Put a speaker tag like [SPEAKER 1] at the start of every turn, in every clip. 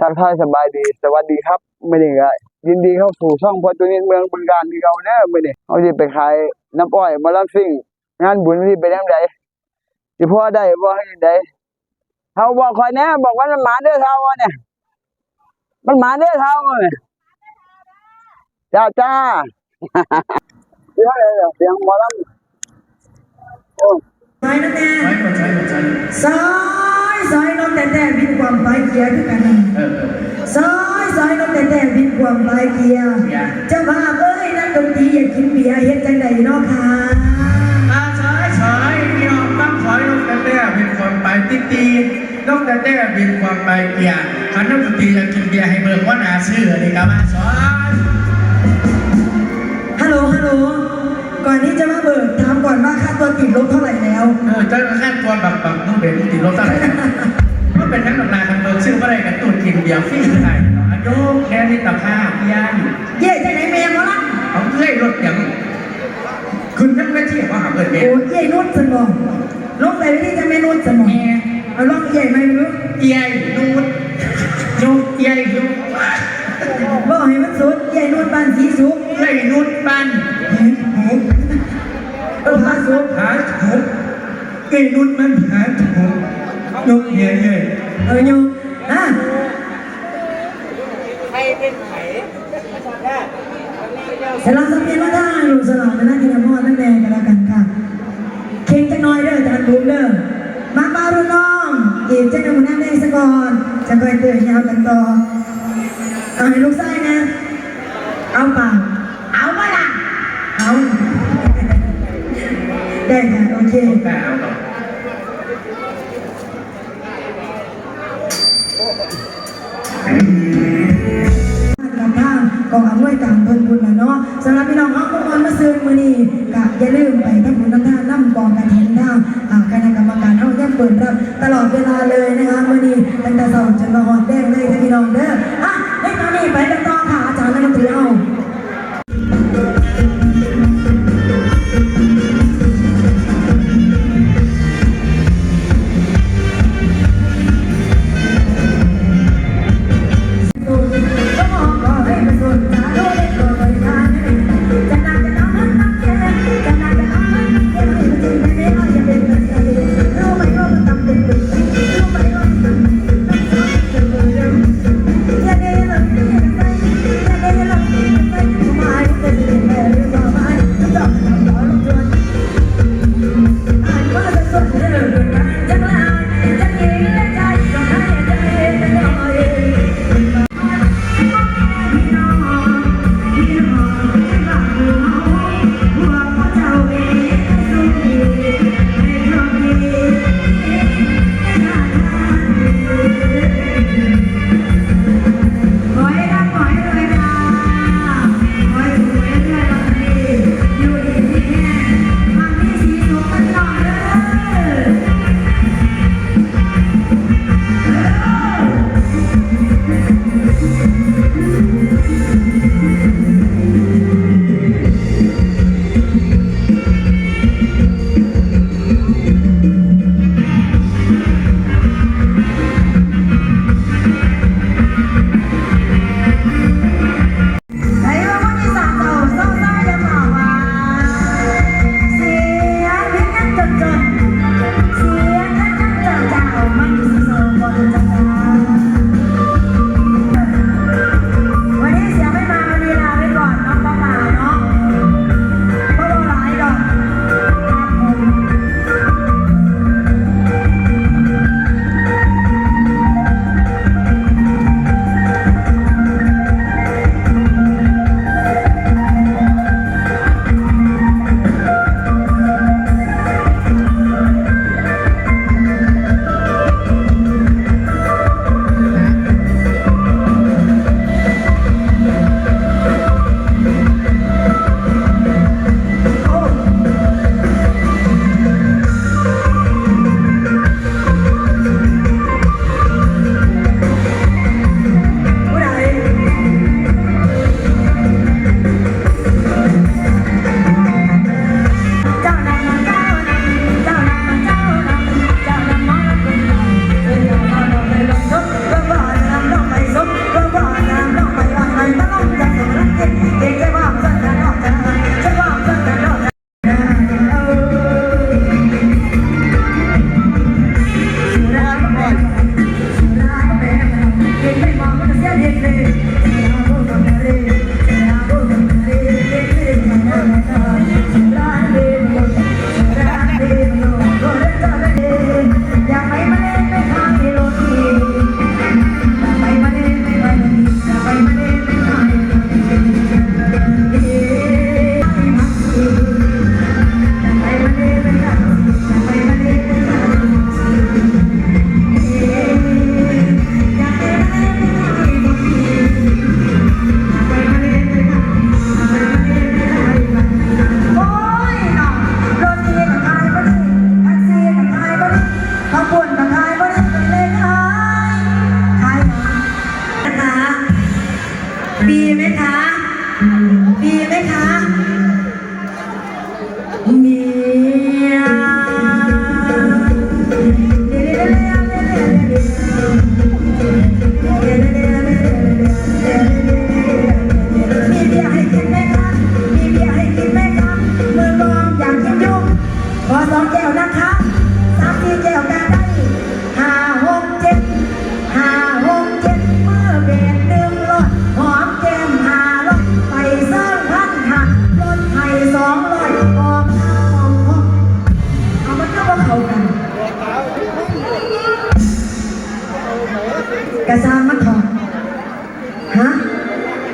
[SPEAKER 1] ทักทายสบายดี สวัสดีครับไม่ได้ก็ยินดีเข้าสู่ช่องพอตัวนี้เมืองบึงการที่เราเด้อไม่ได้เอาที่ไปขายน้ำอ้อยมาลังซิ่ง งานบุญนี่ไปยังไดสิพ่อได้บ่ให้ยังไดเฮาบอกคอยแน่บอกว่ามันหมาเด้อเฮาอะเนี่ยมันหมาเด้อเฮาอะเนี่ยจ้าจ้าเสียงอะไรอะเสียงหมอลำโอ้
[SPEAKER 2] ซอยนั่นแน่
[SPEAKER 3] ใช้คนใช้คนใช้
[SPEAKER 2] ซอยซอย น้องแต่แต่บินความไปเกียร์คือกันนั่น
[SPEAKER 3] เออ
[SPEAKER 2] ซอยซอยน้องแต่แต่บินความไปเกียร์เจ้าภาพเอ้ยนักดนตรีอยากกินเบียร์เฮ็ดจังไดเนาะค่ะ
[SPEAKER 3] อาใช้ใช้พี่น้องตั้งใช้นกแต่แต่เป็นคนไปติ๊กตีนกแต่แต่เป็นคนไปเกียร์ขันนกตีจะกินเบียร์ให้เบิกว่านาชื่อนี่ครับมาสอน
[SPEAKER 2] ฮัลโหลฮัลโหลก่อนที่จะมาเบิกถามก่อนว่าค่าตัวติดลบเท่าไหร่แล้ว
[SPEAKER 3] เออเจ้าขั้นตัวแบบแบบต้องเป็นติดรถเท่าไหร่ สียงที่ไทยโยแค่นิตภาพย่าง
[SPEAKER 2] เย่ใช่ไหนแม่มาล่ะ
[SPEAKER 3] เขาเลื่อยรถอย่างขึ้นทั้งเวทีว่าหาเกิดแม่
[SPEAKER 2] โอ้เย่นุ่นสมองลงไปที่จะไม่นุ่นสมองเอาลองหญ่ไหมรู้
[SPEAKER 3] เย่นุ่นโยกหญ่โยก
[SPEAKER 2] บอกให้มันสุดหญ่นุ่นปันสีสุก
[SPEAKER 3] หญ่นุ่นปัน
[SPEAKER 2] หินหู
[SPEAKER 3] เออบ้านสุกหาถูกหญ่นุ่นมันหาถูกโยกหญ่ใหญ่
[SPEAKER 2] เออยกอะเสร็จแล้วสเปียนว่าได้ลูกสลองไปนั่งกินน้ำมันนั่นแดงกันแล้วกันค่ะ เค้กจังน้อยเด้อจานบุ้มเด้อมาเปล่ารุ่นน้องอีกเจ้าหนุ่มนั่งแดงซะก่อนจะคอยเตือนยาวกันต่อเอาให้ลูกไส้นะ เอาเปล่าเอาเปล่าล่ะเอาได้ค่ะโอเค สำหรับพี่น้องเฮาทุกคนมาซื้อมือนี้ก็อย่าลืมไปทำบุญทำท่านนำกองกันเห็นทางอ่าคณะกรรมการเขาแยังเปิดรับตลอดเวลาเลยนะคะมือนี้ตั้งแต่สองจนมาหอดแดงเลยค่ะพี่น้องเด้อ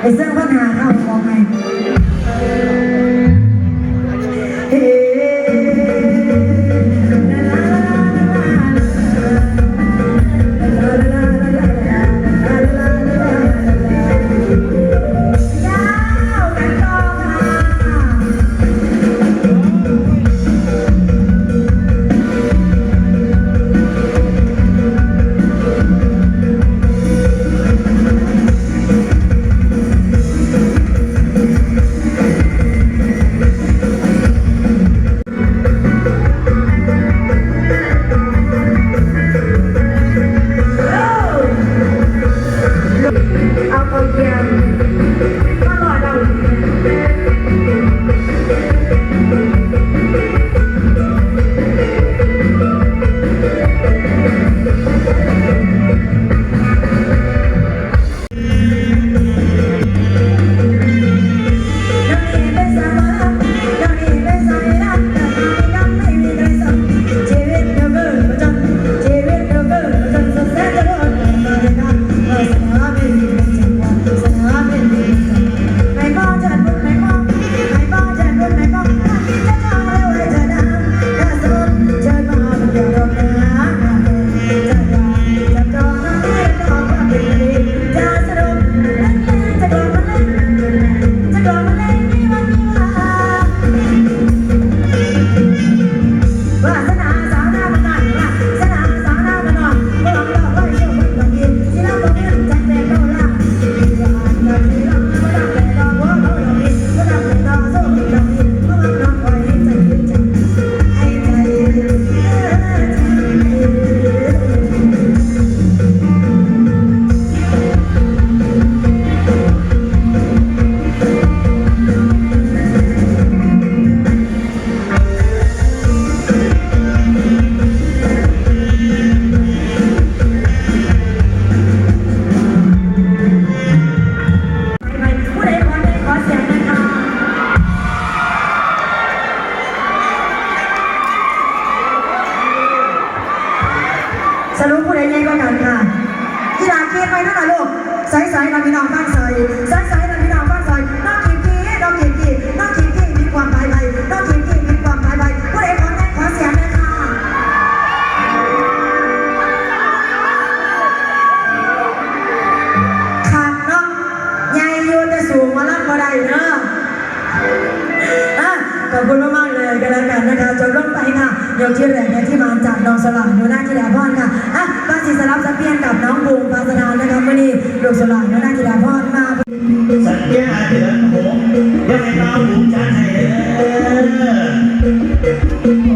[SPEAKER 2] ไอ้เสื้อผ้าหาเข้าออกไง ขอบคุณมากมากเลยกันแล้วกันนะคะจบลงไปค่ะโยกที่แรงที่มาจากน้องสลามโนนาธิดาพรค่ะอะบ้านจิสลับสัเพียนกับน้องบูมปาสนานนะคะวันนี้ลูกสลามโนนาธิดาพรมา
[SPEAKER 4] สัญญาเดือนหกยังไงเราหูจันให้เด้อ